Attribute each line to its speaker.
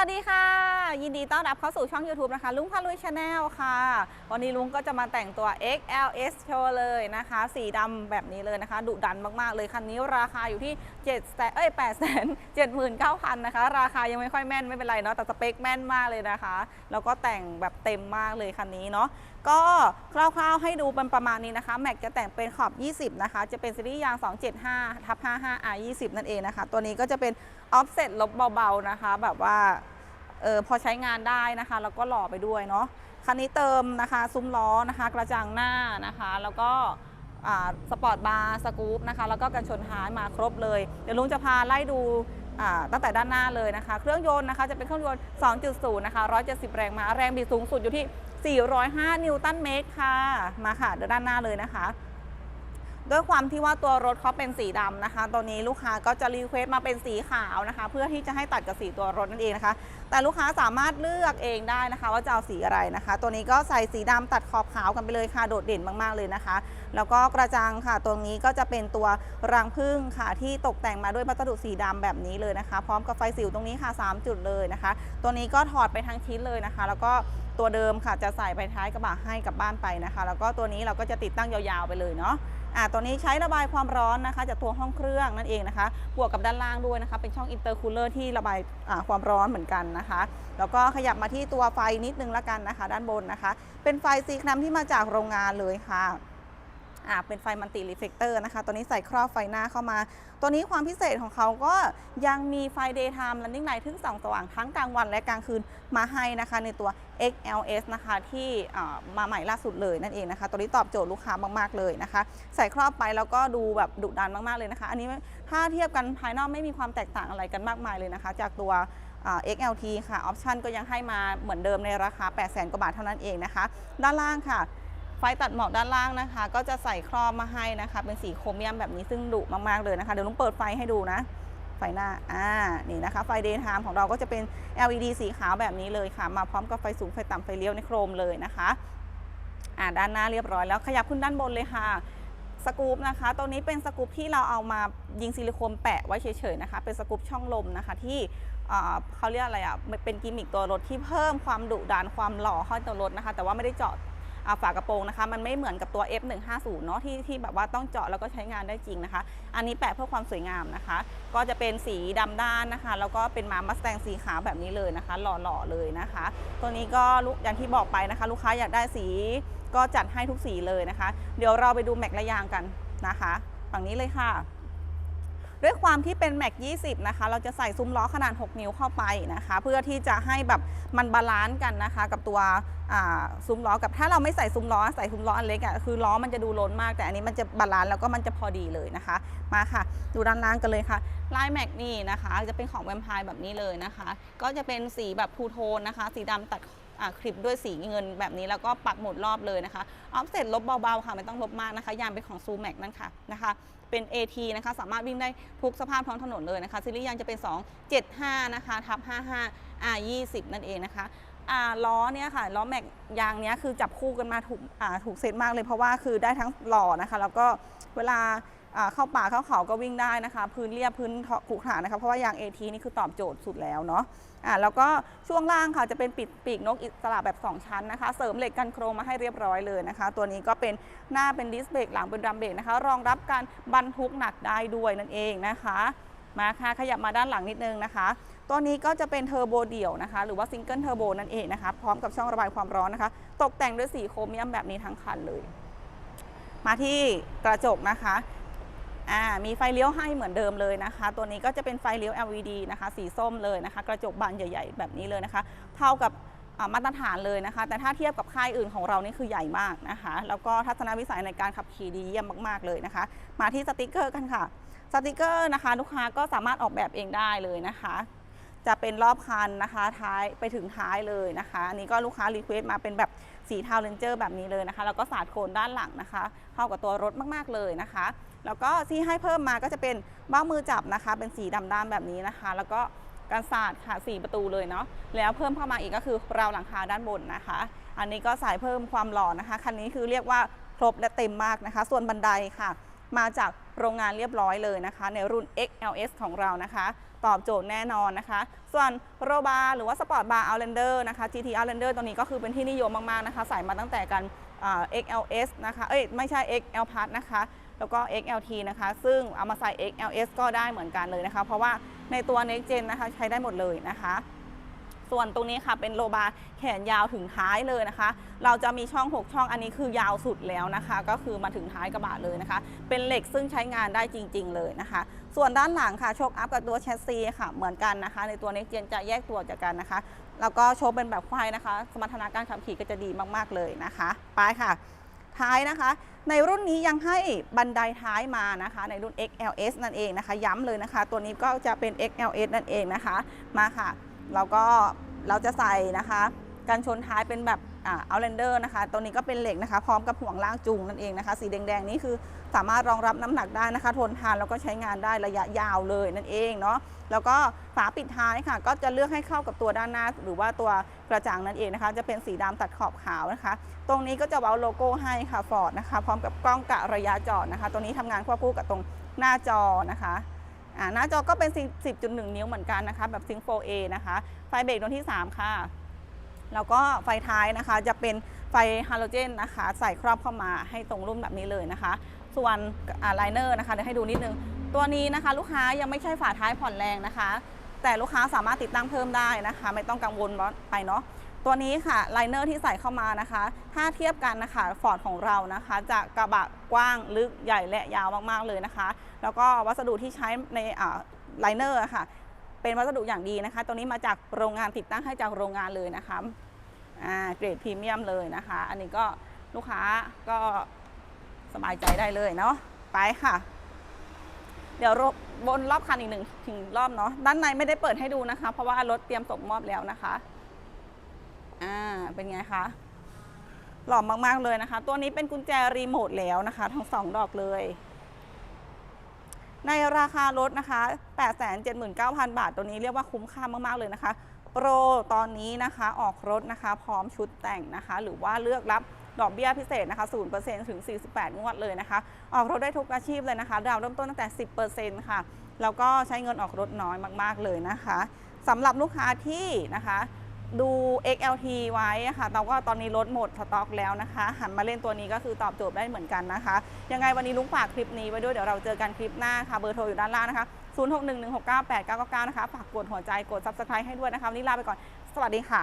Speaker 1: วัสดีค่ะ ยินดีต้อนรับเข้าสู่ช่อง YouTube นะคะ ลุงพาลุยชาแนลค่ะ วันนี้ลุงก็จะมาแต่งตัว XLS Show เลยนะคะ สีดำแบบนี้เลยนะคะ ดุดันมากๆเลย คันนี้ราคาอยู่ที่7แสนเอ้ย8แสน79,000นะคะ ราคายังไม่ค่อยแม่นไม่เป็นไรเนาะ แต่สเปคแม่นมากเลยนะคะ แล้วก็แต่งแบบเต็มมากเลยคันนี้เนาะ ก็คร่าวๆให้ดูเป็นประมาณนี้นะคะ แม็กจะแต่งเป็นขอบ 20 นะคะ จะเป็นซีรีส์ยาง 275ทับ55 R 20 นั่นเองนะคะ ตัวนี้ก็จะเป็นออฟเซ็ตลบเบาๆนะคะ แบบว่า เออพอใช้งานได้นะคะ แล้วก็หล่อไปด้วยเนาะคันนี้เติมนะคะซุ้มล้อนะคะ กระจังหน้านะคะ แล้วก็สปอร์ตบาร์สกู๊ปนะคะ แล้วก็กันชนท้ายมาครบเลย เดี๋ยวลุงจะพาไล่ดูตั้งแต่ด้านหน้าเลยนะคะ เครื่องยนต์นะคะจะเป็นเครื่องยนต์ 2.0 นะคะ 170 แรงม้า แรงบิดสูงสุดอยู่ที่ 405 นิวตันเมตรค่ะ มาค่ะ เดี๋ยวด้านหน้าเลยนะคะ ด้วยความที่ว่าตัวรถเขาเป็นสีดำนะคะตอนนี้ลูกค้าก็จะรีเควสต์มาเป็นสีขาวนะคะ เพื่อที่จะให้ตัดกับสีตัวรถนั่นเองนะคะ แต่ลูกค้าสามารถเลือกเองได้นะคะ ว่าจะเอาสีอะไรนะคะ ตัวนี้ก็ใส่สีดำตัดขอบขาวกันไปเลยค่ะโดดเด่นมากๆเลยนะคะ แล้วก็กระจังค่ะ ตรงนี้ก็จะเป็นตัวรังพึ่งค่ะที่ตกแต่งมาด้วยวัสดุสีดำแบบนี้เลยนะคะ พร้อมกับไฟสิวตรงนี้ค่ะ 3 จุดเลยนะคะ ตัวนี้ก็ถอดไปทั้งชิ้นเลยนะคะ แล้วก็ตัวเดิมค่ะจะใส่ไปท้ายกระบะให้กับบ้านไปนะคะ แล้วก็ตัวนี้เราก็จะติดตั้งยาวๆไปเลยเนาะ อ่าตัวนี้ใช้ระบายความร้อนนะคะจากตัวห้องเครื่องนั่นเองนะคะ บวกกับด้านล่างด้วยนะคะ เป็นช่องอินเตอร์คูลเลอร์ที่ระบายอ่าความร้อนเหมือนกันนะคะ แล้วก็ขยับมาที่ตัวไฟนิดนึงละกันนะคะ ด้านบนนะคะ เป็นไฟซีคนัมที่มาจากโรงงานเลยค่ะ อ่าเป็นไฟมัลติรีเฟกเตอร์นะคะ ตัวนี้ใส่ครอบไฟหน้าเข้ามา ตัวนี้ความพิเศษของเขาก็ยังมีไฟ daytime running light ทึ่งส่องสว่างทั้งกลางวันและกลางคืนมาให้นะคะ ในตัว XLS นะคะที่มาใหม่ล่าสุดเลยนั่นเองนะคะ ตัวนี้ตอบโจทย์ลูกค้ามากๆเลยนะคะ ใส่ครอบไปแล้วก็ดูแบบดุดันมากๆเลยนะคะ อันนี้ถ้าเทียบกันภายนอกไม่มีความแตกต่างอะไรกันมากมายเลยนะคะ จากตัว XLT ค่ะ ออปชันก็ยังให้มาเหมือนเดิมในราคา 8 0 0 0 0 0 กว่าบาทเท่านั้นเองนะคะ ด้านล่างค่ะ ไฟตัดหมอกด้านล่างนะคะ ก็จะใส่ครอบมาให้นะคะ เป็นสีโครเมียมแบบนี้ซึ่งดุมากๆเลยนะคะ เดี๋ยวลุงเปิดไฟให้ดูนะ ไฟหน้า อ่า นี่นะคะ ไฟเดย์ไทม์ของเราก็จะเป็น LED สีขาวแบบนี้เลยค่ะ มาพร้อมกับไฟสูงไฟต่ำไฟเลี้ยวในโครมเลยนะคะ อ่า ด้านหน้าเรียบร้อยแล้ว ขยับขึ้นด้านบนเลยค่ะสกู๊ปนะคะ ตัวนี้เป็นสกู๊ปที่เราเอามายิงซิลิโคนแปะไว้เฉยๆนะคะ เป็นสกู๊ปช่องลมนะคะที่เขาเรียกอะไรอะ เป็นกิมมิคตัวรถที่เพิ่มความดุดันความหล่อให้ตัวรถนะคะ แต่ว่าไม่ได้เจาะ ฝากระโปรงนะคะ มันไม่เหมือนกับตัว F150 เนาะที่ที่แบบว่าต้องเจาะแล้วก็ใช้งานได้จริงนะคะ อันนี้แปะเพื่อความสวยงามนะคะ ก็จะเป็นสีดำด้านนะคะ แล้วก็เป็นมามัสแตงสีขาวแบบนี้เลยนะคะ หล่อๆเลยนะคะ ตัวนี้ก็ลูกอย่างที่บอกไปนะคะ ลูกค้าอยากได้สีก็จัดให้ทุกสีเลยนะคะ เดี๋ยวเราไปดูแม็กและยางกันนะคะ ฝั่งนี้เลยค่ะ ด้วยความที่เป็นแม็ก20 นะคะ เราจะใส่ซุ้มล้อขนาด 6 นิ้วเข้าไปนะคะ เพื่อที่จะให้แบบมันบาลานซ์กันนะคะ กับตัวซุ้มล้อกับถ้าเราไม่ใส่ซุ้มล้อใส่ซุ้มล้ออันเล็กอะ่ะคือล้อมันจะดูล้นมากแต่อันนี้มันจะบาลานซ์แล้วก็มันจะพอดีเลยนะคะ มาค่ะ ดูด้านล่างกันเลยค่ะลายแม็กนี่นะคะ จะเป็นของแวมไพร์แบบนี้เลยนะคะ ก็จะเป็นสีแบบทูโทนนะคะ สีดำตัด คลิปด้วยสีเงินแบบนี้แล้วก็ปักหมุดรอบเลยนะคะออฟเซ็ตลบเบาๆค่ะไม่ต้องลบมากนะคะ ยางเป็นของซูแม็กนั่นค่ะนะคะเป็น AT นะคะสามารถวิ่งได้ทุกสภาพท้องถนนเลยนะคะซีรีส์ยางจะเป็น 2 75 นะคะทับ55 R 20 นั่นเองนะคะ ล้อเนี่ยค่ะล้อแม็กยางเนี้ยคือจับคู่กันมาถูกถูกเซตมากเลยเพราะว่าคือได้ทั้งหล่อนะคะ แล้วก็เวลาเข้าป่าเข้าเขาก็วิ่งได้นะคะ พื้นเรียบพื้นขรุขระนะคะ เพราะว่ายาง AT นี่คือตอบโจทย์สุดแล้วเนาะอ่าแล้วก็ช่วงล่างค่ะจะเป็นปีกปีกนกอิสระแบบ 2 ชั้นนะคะ เสริมเหล็กกันโครงมาให้เรียบร้อยเลยนะคะ ตัวนี้ก็เป็นหน้าเป็นดิสเบรกหลังเป็นดรัมเบรกนะคะ รองรับการบรรทุกหนักได้ด้วยนั่นเองนะคะ มาค่ะขยับมาด้านหลังนิดนึงนะคะ ตัวนี้ก็จะเป็นเทอร์โบเดี่ยวนะคะ หรือว่าซิงเกิลเทอร์โบนั่นเองนะคะ พร้อมกับช่องระบายความร้อนนะคะ ตกแต่งด้วยสีโครเมียมแบบนี้ทั้งคันเลย มาที่กระจกนะคะอ่ามีไฟเลี้ยวให้เหมือนเดิมเลยนะคะ ตัวนี้ก็จะเป็นไฟเลี้ยว LED นะคะ สีส้มเลยนะคะ กระจกบานใหญ่ ๆ แบบนี้เลยนะคะ เท่ากับมาตรฐานเลยนะคะ แต่ถ้าเทียบกับค่ายอื่นของเรานี่คือใหญ่มากนะคะ แล้วก็ทัศนวิสัยในการขับขี่ดีเยี่ยมมาก ๆเลยนะคะ มาที่สติกเกอร์กันค่ะ สติกเกอร์นะคะ ลูกค้าก็สามารถออกแบบเองได้เลยนะคะ จะเป็นรอบคันนะคะ ท้ายไปถึงท้ายเลยนะคะอันนี้ก็ลูกค้ารีเควสต์มาเป็นแบบสีเทาเลนเจอร์แบบนี้เลยนะคะ แล้วก็สาดโคนด้านหลังนะคะ เข้ากับตัวรถมากๆเลยนะคะ แล้วก็ที่ให้เพิ่มมาก็จะเป็นเบ้ามือจับนะคะ เป็นสีดำด้านแบบนี้นะคะ แล้วก็กันศาสตร์ค่ะสีประตูเลยเนาะ แล้วเพิ่มเข้ามาอีกก็คือราวหลังคาด้านบนนะคะ อันนี้ก็ใส่เพิ่มความหล่อนะคะ คันนี้คือเรียกว่าครบและเต็มมากนะคะ ส่วนบันไดค่ะ มาจากโรงงานเรียบร้อยเลยนะคะ ในรุ่น XLS ของเรานะคะ ตอบโจทย์แน่นอนนะคะ ส่วนโรบาหรือว่าสปอร์ตบาร์เอาเลนเดอร์นะคะ GT Outlander ตัวนี้ก็คือเป็นที่นิยมมาก ๆ นะคะ ใส่มาตั้งแต่กัน XLS นะคะ เอ้ย ไม่ใช่ XL Plus นะคะ แล้วก็ XLT นะคะ ซึ่งเอามาใส่ XLS ก็ได้เหมือนกันเลยนะคะ เพราะว่าในตัว Next Gen นะคะใช้ได้หมดเลยนะคะ ส่วนตรงนี้ค่ะเป็นโลบาร์แขนยาวถึงท้ายเลยนะคะ เราจะมีช่อง 6 ช่องอันนี้คือยาวสุดแล้วนะคะ ก็คือมาถึงท้ายกระบะเลยนะคะ เป็นเหล็กซึ่งใช้งานได้จริง ๆ เลยนะคะ ส่วนด้านหลังค่ะโชคอัพกับตัวแชสซีค่ะเหมือนกันนะคะ ในตัว Next Gen จะแยกตัวจากกันนะคะ แล้วก็โชคเป็นแบบควายนะคะ สมรรถนะการขับขี่ก็จะดีมากๆเลยนะคะไปค่ะท้ายนะคะ ในรุ่นนี้ยังให้บันไดท้ายมานะคะ ในรุ่น XLS นั่นเองนะคะ ย้ำเลยนะคะ ตัวนี้ก็จะเป็น XLS นั่นเองนะคะ มาค่ะ แล้วก็เราจะใส่นะคะกันชนท้ายเป็นแบบอ่า Outlander นะคะ ตัวนี้ก็เป็นเหล็กนะคะ พร้อมกับห่วงล่างจูงนั่นเองนะคะ สีแดงๆนี้คือสามารถรองรับน้ำหนักได้นะคะ ทนทานแล้วก็ใช้งานได้ระยะยาวเลยนั่นเองเนาะ แล้วก็ฝาปิดท้ายค่ะ ก็จะเลือกให้เข้ากับตัวด้านหน้า หรือว่าตัวกระจังนั่นเองนะคะ จะเป็นสีดำตัดขอบขาวนะคะ ตรงนี้ก็จะเว้าโลโก้ให้ค่ะฟอร์ดนะคะ พร้อมกับกล้องกะระยะจอดนะคะ ตัวนี้ทำงานควบคู่กับตรงหน้าจอนะคะ หน้าจอก็เป็น 10.1 นิ้วเหมือนกันนะคะ แบบซิง 4A นะคะ ไฟเบรกดวงที่ 3 ค่ะ แล้วก็ไฟท้ายนะคะ จะเป็นไฟฮาโลเจนนะคะ ใส่ครอบเข้ามาให้ตรงรุ่นแบบนี้เลยนะคะ ส่วนไลเนอร์นะคะเดี๋ยวให้ดูนิดนึง ตัวนี้นะคะลูกค้ายังไม่ใช่ฝาท้ายผ่อนแรงนะคะ แต่ลูกค้าสามารถติดตั้งเพิ่มได้นะคะ ไม่ต้องกังวลไปเนาะ ตัวนี้ค่ะไลเนอร์ที่ใส่เข้ามานะคะ ถ้าเทียบกันนะคะฟอร์ดของเรานะคะจะกระบะกว้างลึกใหญ่และยาวมากๆเลยนะคะ แล้วก็วัสดุที่ใช้ในไลเนอร์ค่ะ เป็นวัสดุอย่างดีนะคะ ตัวนี้มาจากโรงงานติดตั้งให้จากโรงงานเลยนะคะเกรดพรีเมียมเลยนะคะ อันนี้ก็ลูกค้าก็สบายใจได้เลยเนาะไปค่ะ เดี๋ยวบนรอบคันอีกหนึ่งถึงรอบเนาะด้านในไม่ได้เปิดให้ดูนะคะ เพราะว่ารถเตรียมส่งมอบแล้วนะคะ อ่าเป็นไงคะหล่อมากๆเลยนะคะ ตัวนี้เป็นกุญแจรีโมทแล้วนะคะ ทั้งสองดอกเลย ในราคารถนะคะ 879,000 บาท ตัวนี้เรียกว่าคุ้มค่ามากๆเลยนะคะ โปรตอนนี้นะคะออกรถนะคะ พร้อมชุดแต่งนะคะ หรือว่าเลือกรับดอกเบี้ยพิเศษนะคะ 0%ถึง 48 งวดเลยนะคะ ออกรถได้ทุกอาชีพเลยนะคะ ดาวเริ่มต้นตั้งแต่ 10%ค่ะ แล้วก็ใช้เงินออกรถน้อยมาก ๆ เลยนะคะสำหรับลูกค้าที่นะคะ ดู XLT ไว้ะค่ะ แต่ว่าตอนนี้ลดหมดสต็อกแล้วนะคะ หันมาเล่นตัวนี้ก็คือตอบโจทย์ได้เหมือนกันนะคะ ยังไงวันนี้ลุงฝากคลิปนี้ไว้ด้วย เดี๋ยวเราเจอกันคลิปหน้าค่ะ เบอร์โทรอยู่ด้านล่างนะคะ 0611698999 นะคะ ฝากกดหัวใจ กด subscribe ให้ด้วยนะคะ วันนี้ลาไปก่อน สวัสดีค่ะ